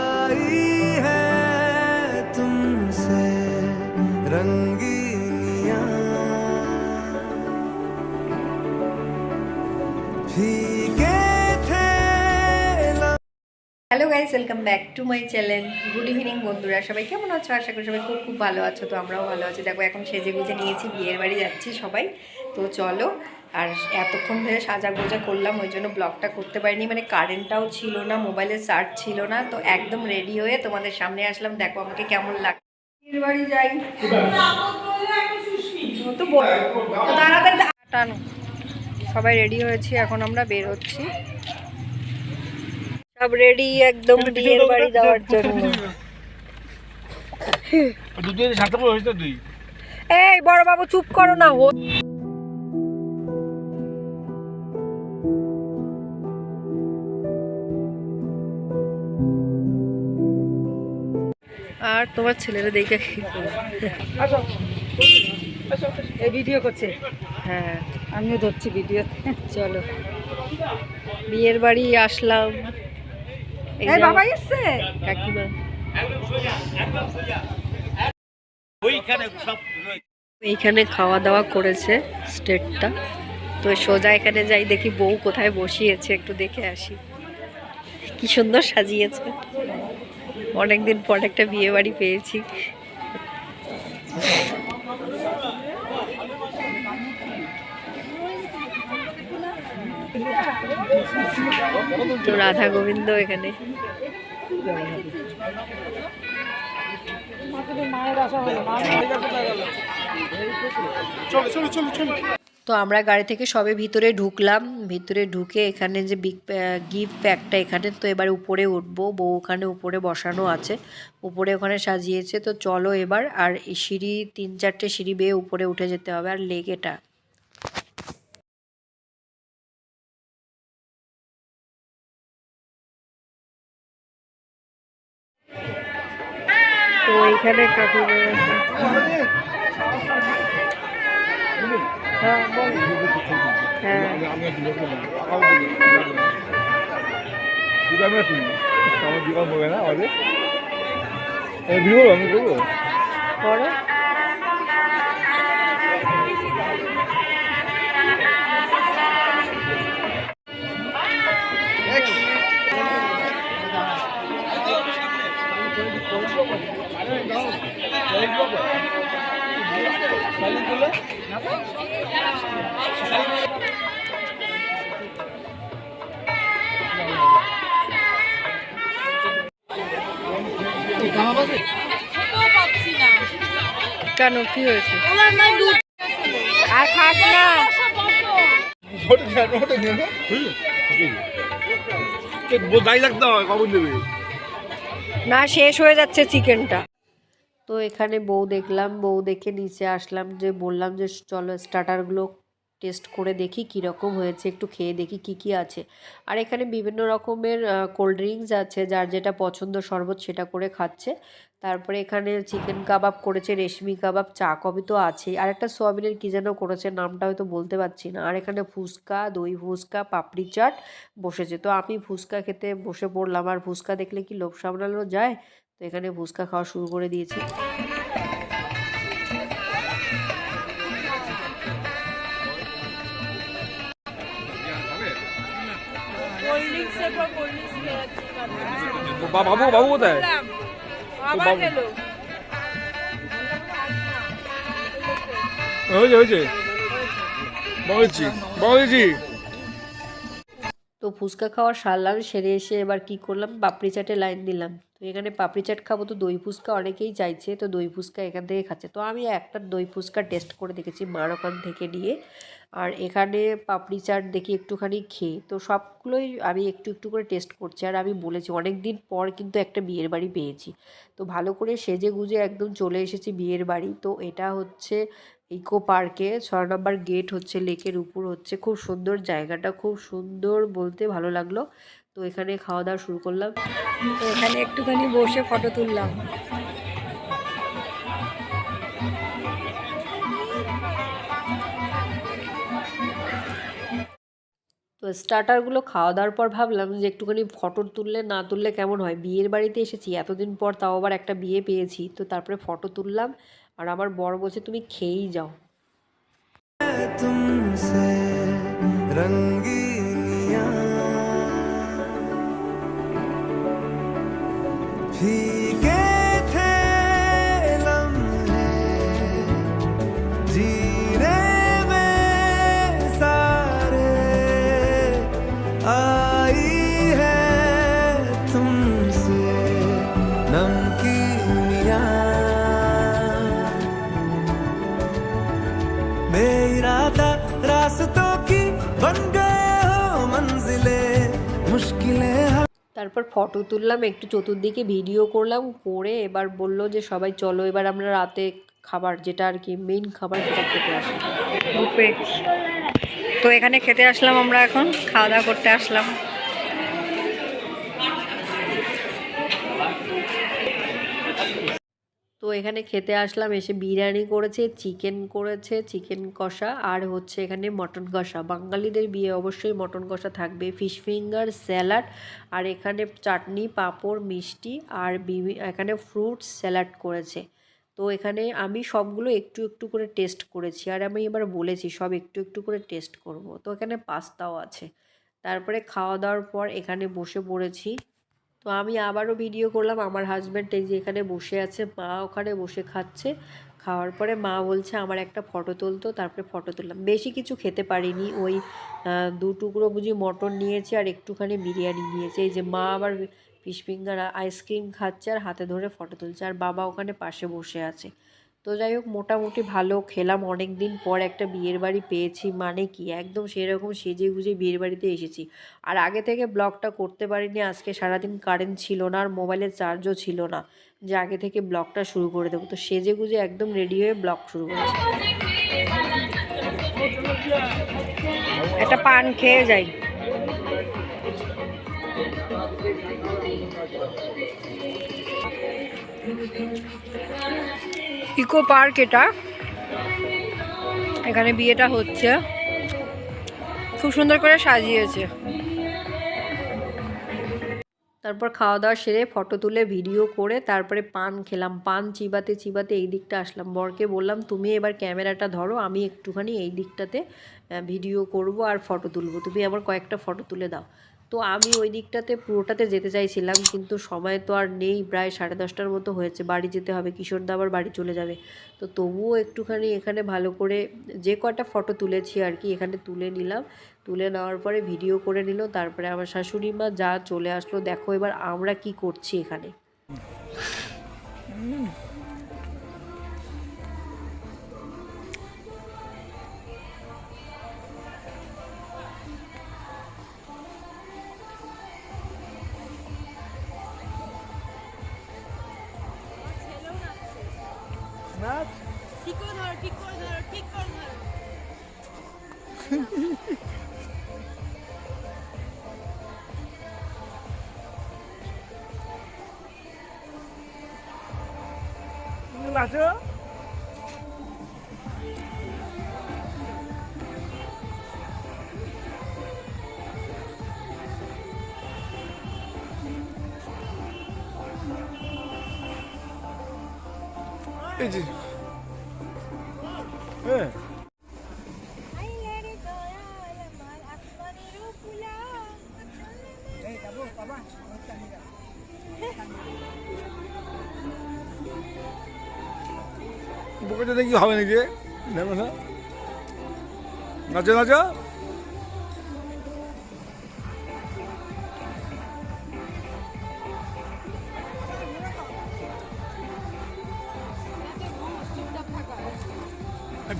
आई है तुमसे रंगीनियां फीके थे hello guys welcome back to my channel good evening বন্ধুরা সবাই কেমন আছো আশা করি সবাই খুব খুব ভালো আছো তো আমরাও ভালো আছি দেখো এখন সেজে গুজে নিয়েছি বিয়ের বাড়ি যাচ্ছি সবাই তো চলো আর এতক্ষণ ধরে সাজা গোজা করলাম ওই জন্য ব্লগটা করতে পারিনি। মানে কারেন্টটাও ছিল না মোবাইলের চার্জ ছিল না তো একদম রেডি হয়ে তোমাদের সামনে আসলাম। দেখো আমাকে কেমন লাগে বাড়ি যাই। তো বল- তো তাড়াতাড়ি টানো। সবাই রেডি হয়েছি এখন আমরা বের হচ্ছি। সব রেডি একদম বিয়ের বাড়ি যাওয়ার জন্য। এই বড় বাবু চুপ করো না আর তোমার ছেলেরা দেখে কি ভিডিও করছে? হ্যাঁ। আমিও ধরছি ভিডিও। চলো। বিয়ের বাড়ি আসলাম। বাবা এসছে? কাকিমা। এইখানে খাওয়া দাওয়া করেছে স্টেটটা। তো সোজা এখানে যাই দেখি বউ কোথায় বসিয়েছে একটু দেখে আসি। কি সুন্দর সাজিয়েছে। অনেকদিন পর একটা বিয়ে বাড়ি পেয়েছি। তো রাধা গোবিন্দ এখানে। চলো চলো চলো চলো। তো আমরা গাড়ি থেকে সবে ভিতরে ঢুকলাম। ভিতরে ঢুকে এখানে যে বিগ গিফট প্যাকটা এখানে, তো এবার উপরে উঠবো। বউ ওখানে উপরে বসানো আছে। উপরে ওখানে সাজিয়েছে। তো চলো এবার আর সিঁড়ি, তিন চারটে সিঁড়ি বেয়ে উপরে উঠে যেতে হবে। আর লেগেটা তো এইখানে হ্যাঁ বল হ্যাঁ দুটো আমরা কেন? কি হয়েছে? আর খাস না। হয় না শেষ হয়ে যাচ্ছে চিকেনটা। তো এখানে বউ দেখলাম, বউ দেখে নিচে আসলাম যে বললাম যে চলো স্টার্টারগুলো টেস্ট করে দেখি কীরকম হয়েছে, একটু খেয়ে দেখি কি কি আছে। আর এখানে বিভিন্ন রকমের কোল্ড ড্রিঙ্কস আছে, যার যেটা পছন্দ শরবত সেটা করে খাচ্ছে। তারপরে এখানে চিকেন কাবাব করেছে, রেশমি কাবাব চা কবি তো আছেই। আর একটা সোয়াবিনের কী যেন করেছে, নামটা হয়তো বলতে পারছি না। আর এখানে ফুচকা, দই ফুচকা, পাপড়ি চাট বসেছে। তো আমি ফুচকা খেতে বসে পড়লাম, আর ফুচকা দেখলে কি লোভ সামলানো যায়? তো এখানে ফুচকা খাওয়া শুরু করে দিয়েছি। বাবু বাবু কোথায়? হয়েছে হয়েছে। বলেছি বলেছি। তো ফুচকা খাওয়ার সারলাম সেরে এসে এবার কি করলাম? পাপড়ি চাটে লাইন দিলাম। তো এখানে পাপড়ি চাট খাব তো দই ফুচকা অনেকেই চাইছে, তো দই ফুচকা এখান থেকে খাচ্ছে। তো আমি একটা দই ফুচকা টেস্ট করে দেখেছি মার ওখান থেকে নিয়ে। আর এখানে পাপড়ি চাট দেখি একটুখানি খেয়ে, তো সবগুলোই আমি একটু একটু করে টেস্ট করছি। আর আমি বলেছি অনেক দিন পর কিন্তু একটা বিয়ের বাড়ি পেয়েছি। তো ভালো করে সেজে গুজে একদম চলে এসেছি বিয়ের বাড়ি। তো এটা হচ্ছে ইকো পার্কে ছয় নম্বর গেট হচ্ছে লেকের উপর হচ্ছে। খুব সুন্দর জায়গাটা, খুব সুন্দর বলতে ভালো লাগল। তো এখানে খাওয়া দাওয়া শুরু করলাম। তো এখানে একটুখানি বসে ফটো তুললাম। তো স্টার্টারগুলো খাওয়া দাওয়ার পর ভাবলাম যে একটুখানি ফটো তুললে না তুললে কেমন হয়? বিয়ের বাড়িতে এসেছি এতদিন পর তাও আবার একটা বিয়ে পেয়েছি তো তারপরে ফটো তুললাম। আর আমার বড় বলছে তুমি খেয়েই যাও। ঠিক তারপর ফটো তুললাম, একটু চতুর্দিকে ভিডিও করলাম, করে এবার বলল যে, সবাই চলো, এবার আমরা রাতে খাবার, যেটা আর কি মেইন খাবার সেটা খেতে আসি। তো এখানে খেতে আসলাম আমরা এখন, খাওয়া দাওয়া করতে আসলাম। তো এখানে খেতে আসলাম, এসে বিরিয়ানি করেছে, চিকেন করেছে, চিকেন কষা আর হচ্ছে এখানে মটন কষা। বাঙালিদের বিয়ে অবশ্যই মটন কষা থাকবে। ফিশ ফিঙ্গার, স্যালাড আর এখানে চাটনি, পাঁপড়, মিষ্টি আর এখানে ফ্রুটস স্যালাড করেছে। তো এখানে আমি সবগুলো একটু একটু করে টেস্ট করেছি আর আমি এবার বলেছি সব একটু একটু করে টেস্ট করব। তো এখানে পাস্তাও আছে। তারপরে খাওয়া দাওয়ার পর এখানে বসে পড়েছি। তো আমি আবারও ভিডিও করলাম, আমার হাজব্যান্ড এই যে এখানে বসে আছে, মা ওখানে বসে খাচ্ছে। খাওয়ার পরে মা বলছে, আমার একটা ফটো তুলতো। তারপরে ফটো তুললাম। বেশি কিছু খেতে পারিনি, ওই দু টুকরো বুঝি মটন নিয়েছে আর একটুখানি বিরিয়ানি নিয়েছে। এই যে মা আবার ফিশ ফিঙ্গার আইসক্রিম খাচ্ছে আর হাতে ধরে ফটো তুলছে। আর বাবা ওখানে পাশে বসে আছে। তো যাই হোক, মোটামুটি ভালো। খেলাম অনেক দিন পর একটা বিয়ের বাড়ি পেয়েছি মানে কি, একদম সেরকম সেজে গুজে বিয়ের বাড়িতে এসেছি। আর আগে থেকে ব্লগটা করতে পারিনি, আজকে সারাদিন কারেন্ট ছিল না আর মোবাইলের চার্জও ছিল না। যে আগে থেকে ব্লগটা শুরু করে দেবো। তো সেজে গুজে একদম রেডি হয়ে ব্লগ শুরু করেছি। একটা পান খেয়ে যাই। ইকো পার্ক এটা। এখানে বিয়েটা হচ্ছে। খুব সুন্দর করে সাজিয়েছে। তারপর খাওয়া দাওয়া সেরে ফটো তুলে, ভিডিও করে, তারপরে পান খেলাম। পান চিবাতে চিবাতে এই দিকটা আসলাম। বরকে বললাম, তুমি এবার ক্যামেরাটা ধরো, আমি একটুখানি এই দিকটাতে ভিডিও করব আর ফটো তুলবো। তুমি আবার কয়েকটা ফটো তুলে দাও। তো আমি ওই দিকটাতে পুরোটাতে যেতে চাইছিলাম, কিন্তু সময় তো আর নেই, প্রায় সাড়ে দশটার মতো হয়েছে, বাড়ি যেতে হবে কিশোর আবার বাড়ি চলে যাবে। তো তবুও একটুখানি এখানে ভালো করে যে কটা ফটো তুলেছি আর কি, এখানে তুলে নিলাম। তুলে নেওয়ার পরে ভিডিও করে নিল, তারপরে আমার শাশুড়ি মা যা চলে আসলো, দেখো এবার আমরা কি করছি এখানে। নাচো এই যে হ্যাঁ আইলারে বুকেতে দেখি হবে নাকি? না না নাচো নাচো।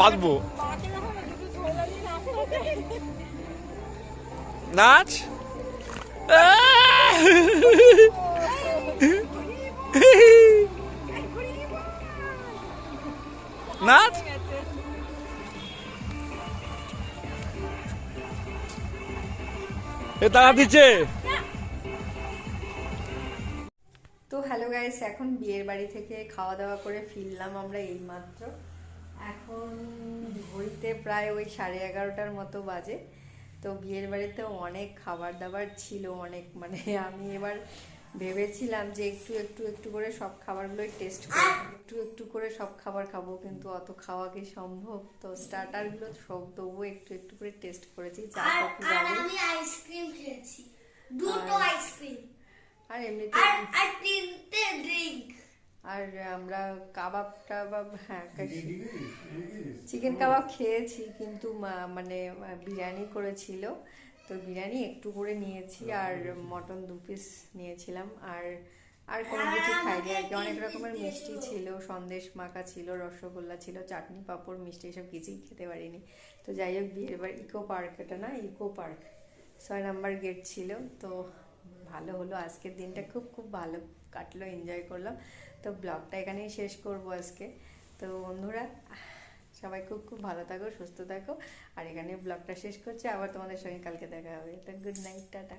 বাঁধবো। নাচ। নাচ? এ তারা দিচ্ছে। তো হ্যালো গাইস, এখন বিয়ের বাড়ি থেকে খাওয়া দাওয়া করে ফিরলাম আমরা এইমাত্র। এখন ঘড়িতে প্রায় ওই সাড়ে এগারোটার মতো বাজে। তো বিয়ের বাড়িতে অনেক খাবার দাবার ছিল, অনেক মানে আমি এবার ভেবেছিলাম যে একটু একটু একটু করে সব খাবারগুলোই টেস্ট করব একটু একটু করে সব খাবার খাব কিন্তু অত খাওয়া কি সম্ভব? তো স্টার্টারগুলো সব তবুও একটু একটু করে টেস্ট করেছি চা আর কফি আর আমি আইসক্রিম খেয়েছি। দুটো আইসক্রিম আর এমনিতে আর আর তিনটে ড্রিঙ্ক আর আমরা কাবাব টাবাব হ্যাঁ চিকেন কাবাব খেয়েছি। কিন্তু মানে বিরিয়ানি করেছিল। তো বিরিয়ানি একটু করে নিয়েছি আর মটন দু পিস নিয়েছিলাম। আর আর কোনো কিছু খাইনি আর কি। অনেক রকমের মিষ্টি ছিল? সন্দেশ মাখা ছিল রসগোল্লা ছিল চাটনি পাঁপড় মিষ্টি এসব কিছুই খেতে পারিনি। তো যাই হোক বিয়ের এবার ইকো পার্ক এটা না ইকো পার্ক। ছয় নাম্বার গেট ছিল তো ভালো হলো। আজকের দিনটা খুব খুব ভালো কাটলো এনজয় করলাম। তো ব্লগটা এখানেই শেষ করব আজকে। তো বন্ধুরা সবাই খুব খুব ভালো থাকো, সুস্থ থাকো। আর এখানে ব্লগটা শেষ করছি। আবার তোমাদের সঙ্গে কালকে দেখা হবে। তো গুড নাইট টাটা।